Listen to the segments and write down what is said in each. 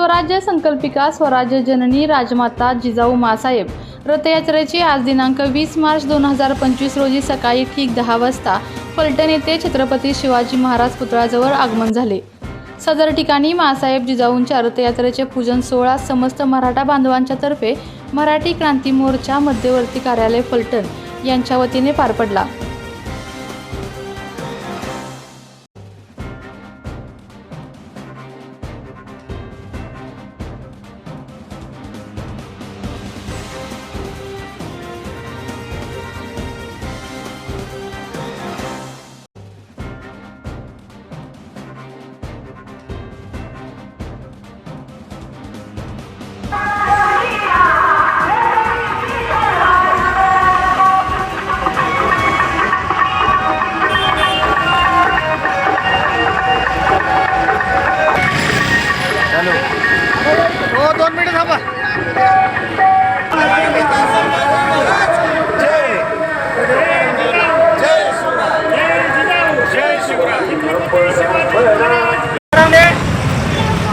स्वराज्य संकल्पिका स्वराज्य जननी राजमाता जिजाऊ मासाहेब. रथयात्रेचे आज दिनांक वीस मार्च दोन हजार पंचवीस रोजी सकाळी ठीक दहा वाजता फलटण येथे छत्रपती शिवाजी महाराज पुतळ्याजवळ आगमन झाले. सदर ठिकाणी मासाहेब जिजाऊंच्या रथयात्रेचे पूजन सोहळा समस्त मराठा बांधवांच्या तर्फे मराठी क्रांती मोर्चा मध्यवर्ती कार्यालय फलटण यांच्या वतीने पार पडला. हो दोन मिनिटं थांबा.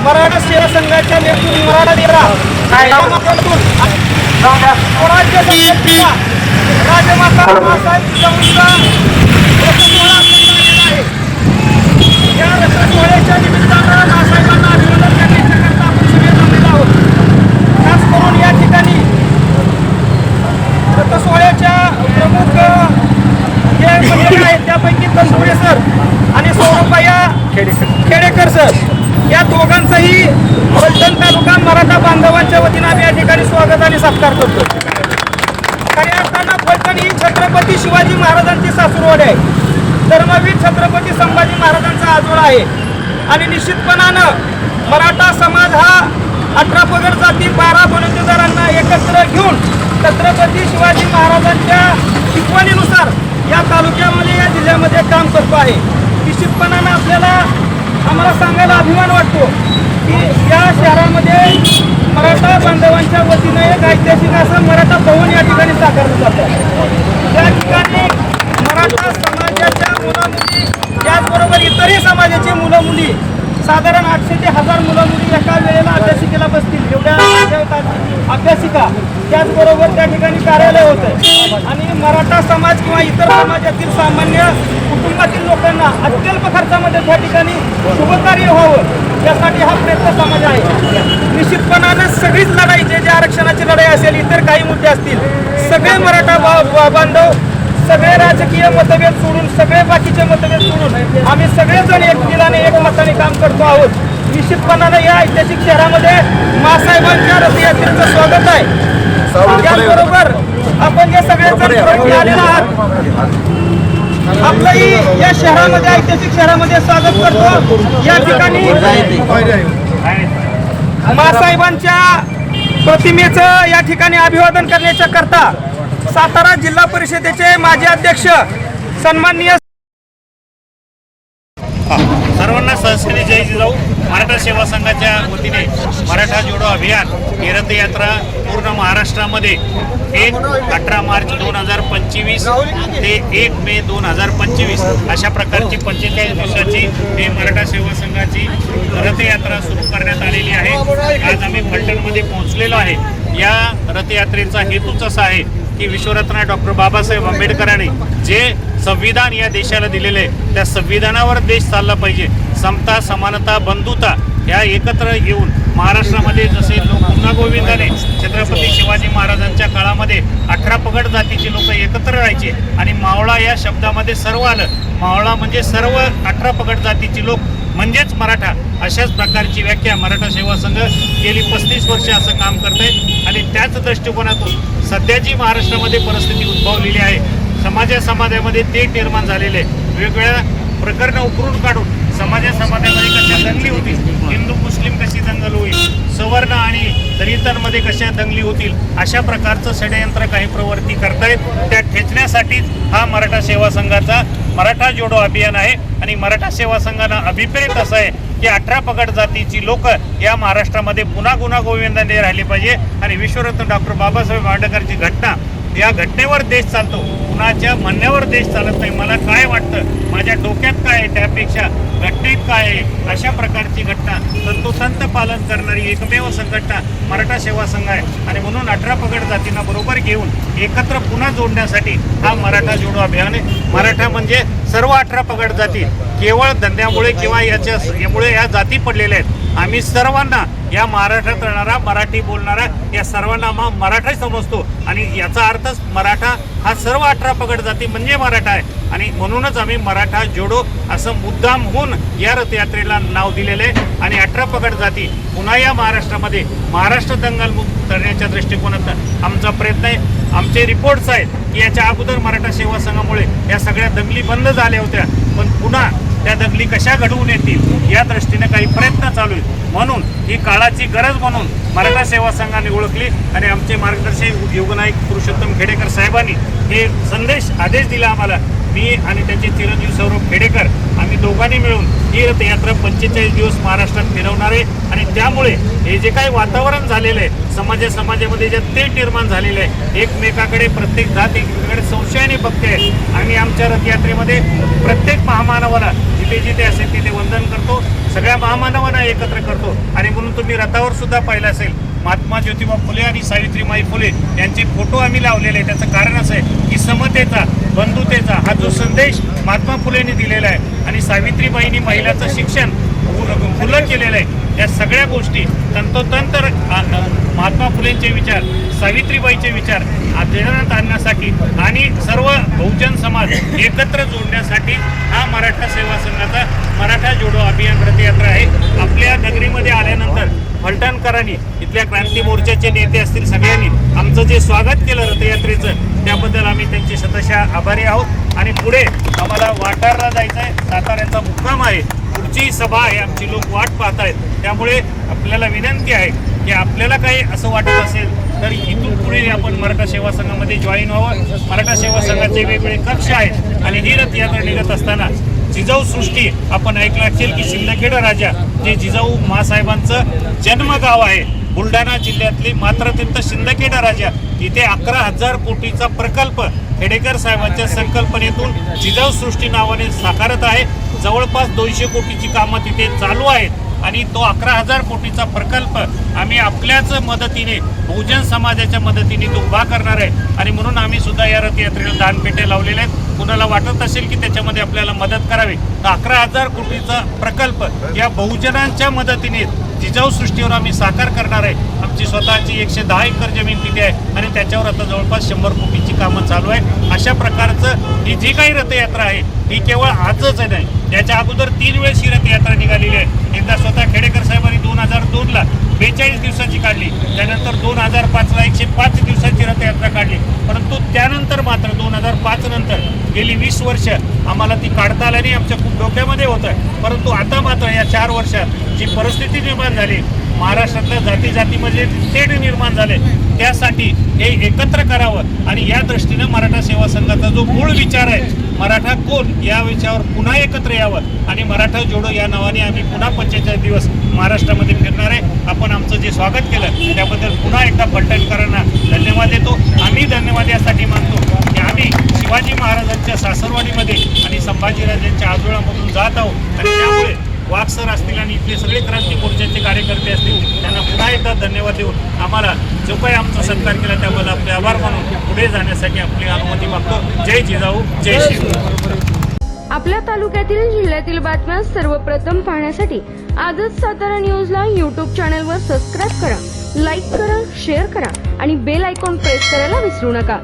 मराठा सेवा संघाच्या नेतृत्व मराठा दिला स्वराज्य राजमाता आलेला आहे. या निमित्तानं बाळासाहेबांना अभिवादन करण्याकरता आपण सगळे जमलेलो आहोत खास करून या ठिकाणी रथसोहळ्याच्या प्रमुख जे मंडळी आहेत त्यापैकी तनपुरे सर आणि सौरभया खेडेकर सर. या दोघांचंही फलटण तालुका मराठा बांधवांच्या वतीनं आम्ही या ठिकाणी स्वागत आणि सत्कार करतो. खऱ्या अर्थानं फलटण ही छत्रपती शिवाजी महाराजांची सासूरवाडी आहे. धर्मवीर छत्रपती संभाजी महाराजांचा आजोळा आहे. आणि निश्चितपणानं मराठा समाज हा अठरा पगड जाती बारा बलुतेदारांना एकत्र घेऊन छत्रपती शिवाजी महाराजांच्या शिकवणीनुसार या तालुक्यामध्ये या जिल्ह्यामध्ये काम करतो आहे. निश्चितपणानं आपल्याला आम्हाला सांगायला अभिमान वाटतो की या शहरामध्ये मराठा बांधवांच्या वतीनं एक ऐतिहासिक असं मराठा भवन या ठिकाणी साकारलं जातं. या ठिकाणी मराठा समाजाच्या मुलामुली त्याचबरोबर इतरही समाज साधारण आठशे ते हजार मुलं मुली एका वेळेला अभ्यासिकेला बसतील. एवढ्या अभ्यासिका. त्याचबरोबर त्या ठिकाणी कार्यालय होतं. आणि मराठा समाज किंवा इतर समाजातील सामान्य कुटुंबातील लोकांना अत्यल्प खर्चामध्ये त्या ठिकाणी शुभकार्य व्हावं यासाठी हा प्रयत्न समाज आहे. निश्चितपणानं सगळीच लढाई जे जे आरक्षणाची लढाई असेल इतर काही मुद्दे असतील सगळे मराठा बांधव सगळे राजकीय मतभेद सोडून सगळे बाकीचे मतभेद सोडून आम्ही सगळेजण एक दिलाने एक मताने काम करतो आहोत. निश्चितपणानं या ऐतिहासिक शहरामध्ये मासाहेबांच्या रथयात्रेचं स्वागत आहे. त्याचबरोबर आपण जे सगळेजण आलेला आहात. आपलंही या शहरामध्ये ऐतिहासिक शहरामध्ये स्वागत करतो. या ठिकाणी मासाहेबांच्या प्रतिमेचं या ठिकाणी अभिवादन करण्याच्या करता सातारा जिल्हा परिषदेचे माजी अध्यक्ष सन्माननीय सर्वांना सहसेने जय जिजाऊ. मराठा सेवा संघाच्या वतीने मराठा जोडो अभियान ही रथयात्रा पूर्ण महाराष्ट्रामध्ये एक अठरा मार्च दोन हजार पंचवीस ते एक मे दोन हजार पंचवीस अशा प्रकारची पंचेचाळीस दिवसाची ही मराठा सेवा संघाची रथयात्रा सुरू करण्यात आलेली आहे. आज आम्ही फलटणमध्ये पोहोचलेलो आहे. या रथयात्रेचा हेतूच असा आहे की विश्वरत्न डॉक्टर बाबासाहेब आंबेडकरांनी जे संविधान या देशाला दिलेलं आहे त्या संविधानावर देश चालला पाहिजे. समता समानता बंधुता या एकत्र येऊन महाराष्ट्रामध्ये जसे लोक पुन्हा गोविंदाने छत्रपती शिवाजी महाराजांच्या काळामध्ये अठरा पगड जातीचे लोक एकत्र राहायचे आणि मावळा या शब्दामध्ये सर्व आलं. मावळा म्हणजे सर्व अठरा पगड जातीचे लोक. म्हणजेच मराठा. अशाच प्रकारची व्याख्या मराठा सेवा संघ गेली पस्तीस वर्षे असं काम करते आणि त्याच दृष्टिकोनातून सध्या जी महाराष्ट्रामध्ये परिस्थिती उद्भवलेली आहे. समाजा समाजामध्ये ते निर्माण झालेले आहे. वेगवेगळ्या प्रकरणं उकरून काढून समाजा समाजामध्ये कशा दंगली होती हिंदू मुस्लिम कशी दंगल होईल सवर्ण आणि दलितांमध्ये कशा दंगली होतील अशा प्रकारचं षडयंत्र काही प्रवृत्ती करतायत त्या ठेचण्यासाठीच हा मराठा सेवा संघाचा मराठा जोडो अभियान आहे. आणि मराठा सेवा संघानं अभिप्रेत असं आहे की अठरा पगड जातीची लोक या महाराष्ट्रामध्ये पुन्हा गुन्हा गोविंदाने राहिली पाहिजे. आणि विश्वरत्न डॉक्टर बाबासाहेब आंबेडकरची घटना या घटनेवर देश चालतो कुणाच्या म्हणण्यावर देश चालत नाही. मला काय वाटतं? माझ्या डोक्यात काय आहे? त्यापेक्षा घटनेत काय आहे? अशा प्रकारची घटना तंतोतंत पालन करणारी एकमेव संघटना मराठा सेवा संघ आहे. आणि म्हणून अठरा पगड जातींना बरोबर घेऊन एकत्र पुन्हा जोडण्यासाठी हा मराठा जोडो अभियान आहे. मराठा म्हणजे सर्व अठरा पगड जाती. केवळ धंद्यामुळे किंवा याच्या यामुळे या जाती पडलेल्या आहेत. आम्ही सर्वांना या महाराष्ट्रात राहणारा मराठी बोलणारा या सर्वांना हा मराठा समजतो. आणि याचा अर्थच मराठा हा सर्व अठरा पगड जाती म्हणजे मराठा आहे. आणि म्हणूनच आम्ही मराठा जोडो असं मुद्दाम होऊन या रथयात्रेला नाव दिलेलं आहे. आणि अठरा पगड जाती पुन्हा या महाराष्ट्रामध्ये महाराष्ट्र दंगल करण्याच्या दृष्टिकोनातून आमचा प्रयत्न आहे. आमचे रिपोर्ट्स आहेत. की याच्या अगोदर मराठा सेवा संघामुळे या सगळ्या दंगली बंद झाल्या होत्या. पण पुन्हा त्या दंगली कशा घडवून येतील या दृष्टीने काही प्रयत्न चालू आहेत. म्हणून ही काळाची गरज म्हणून मराठा सेवा संघाने ओळखली आणि आमचे मार्गदर्शक योगनायक पुरुषोत्तम खेडेकर साहेबांनी हे संदेश आदेश दिला आम्हाला. मी आणि त्यांचे चिरंजीव सौरभ खेडेकर आम्ही दोघांनी मिळून ही रथयात्रा पंचेचाळीस दिवस महाराष्ट्रात फिरवणार आहे. आणि त्यामुळे हे जे काही वातावरण झालेलं आहे समाजा समाजामध्ये जे ते निर्माण झालेलं आहे एकमेकाकडे प्रत्येक जात एकमेकाकडे संशयाने बघते. आहे आणि आमच्या रथयात्रेमध्ये प्रत्येक महामानवाला जिथे जिथे असेल तिथे वंदन करतो. सगळ्या महामानवांना एकत्र करतो. आणि म्हणून तुम्ही रथावर सुद्धा पाहिलं असेल महात्मा ज्योतिबा फुले आणि सावित्रीमाई फुले यांचे फोटो आम्ही लावलेले आहे त्याचं कारण असं आहे की समतेचा बंधुतेचा हा जो संदेश महात्मा फुलेंनी दिलेला आहे. आणि सावित्रीबाईंनी महिलाचं शिक्षण फुल- फुलं केलेलं आहे. या सगळ्या गोष्टी तंतोतंत महात्मा फुलेंचे विचार सावित्रीबाईचे विचार आचरणात आणण्यासाठी आणि सर्व बहुजन समाज एकत्र जोडण्यासाठी हा मराठा सेवा संघाचा मराठा जोडो अभियान रथयात्रा आहे. आपल्या नगरीमध्ये आल्यानंतर फलटणकरांनी इथल्या क्रांती मोर्चाचे नेते असतील सगळ्यांनी आमचं जे स्वागत केलं रथयात्रेचं त्याबद्दल आम्ही त्यांचे शतशः आभारी आहोत. आणि पुढे आम्हाला वाटारला जायचं आहे साताऱ्याचा मुक्काम आहे. पुढची सभा आहे आमची लोक वाट पाहत आहेत त्यामुळे आपल्याला विनंती आहे की आपल्याला काही असं वाटत असेल तर इथून पुढे आपण मराठा सेवा संघामध्ये जॉईन व्हावं. मराठा सेवा संघाचे वेगवेगळे कक्ष आहेत आणि ही रथयात्रा निघत असताना जिजाऊ सृष्टी आपण ऐकलं असेल की शिंदखेडा राजा जे जिजाऊ महासाहेबांचं जन्मगाव आहे. बुलढाणा जिल्ह्यातली मात्र तिथं सिंदखेड राजा. इथे अकरा हजार कोटीचा प्रकल्प खेडेकर साहेबांच्या संकल्पनेतून जिजाऊ सृष्टी नावाने साकारत आहे. जवळपास दोनशे कोटीची कामं तिथे चालू आहेत आणि तो अकरा हजार कोटीचा प्रकल्प आम्ही आपल्याच मदतीने बहुजन समाजाच्या मदतीने तो उभा करणार आहे. आणि म्हणून आम्ही सुद्धा या रथयात्रेला दानपेट्या लावलेल्या आहेत. कुणाला वाटत असेल की त्याच्यामध्ये आपल्याला मदत करावी तर अकरा हजार कोटीचा प्रकल्प या बहुजनांच्या मदतीने जिजाऊ सृष्टीवर आम्ही साकार करणार आहे. आमची स्वतःची एकशे दहा एकर जमीन तिथे आहे आणि त्याच्यावर आता जवळपास शंभर कोटीची कामं चालू आहे अशा प्रकारचं ही जी काही रथयात्रा आहे ही केवळ आजच नाही याच्या अगोदर तीन वेळेस ही रथयात्रा निघालेली आहे. एकदा स्वतः खेडेकर साहेबांनी दोन हजार दोनला बेचाळीस दिवसाची काढली. त्यानंतर दोन हजार पाचला एकशे पाच दिवसाची रथयात्रा काढली. परंतु त्यानंतर मात्र दोन हजार पाच नंतर गेली वीस वर्ष आम्हाला ती काढता आल्याने आमच्या खूप डोक्यामध्ये होतं. परंतु आता मात्र या चार वर्षात जी परिस्थिती निर्माण झाली महाराष्ट्रातल्या जाती जातीमध्ये तेढ निर्माण झाले त्यासाठी हे एकत्र करावं. आणि या दृष्टीनं मराठा सेवा संघाचा जो मूळ विचार आहे मराठा कोण? या विषयावर पुन्हा एकत्र यावं. आणि मराठा जोडो या नावाने आम्ही पुन्हा पंचेचाळीस दिवस महाराष्ट्रामध्ये फिरणार आहे. आपण आमचं जे स्वागत केलं त्याबद्दल पुन्हा एकदा फलटणकरांना धन्यवाद देतो. आम्ही धन्यवाद यासाठी मानतो की आम्ही शिवाजी महाराजांच्या सासरवाडीमध्ये आणि संभाजीराजांच्या आजोळामधून जात आहोत. आणि त्यामुळे वाघसर असतील आणि इथले सगळे क्रांती मोर्चाचे कार्यकर्ते असतील त्यांना पुन्हा एकदा धन्यवाद देऊन आम्हाला जो काही आमचा सत्कार केला त्याबद्दल आपले आभार मानून पुढे जाण्यासाठी आपली अनुमती मागतो. जय जिजाऊ जय शिव. आपल्या तालुक्यातील जिल्ह्यातील बातम्या सर्वप्रथम पाहण्यासाठी आजच सातारा न्यूजला यूट्यूब चॅनलवर सबस्क्राईब करा लाईक करा शेअर करा आणि बेल आयकॉन प्रेस करायला विसरू नका.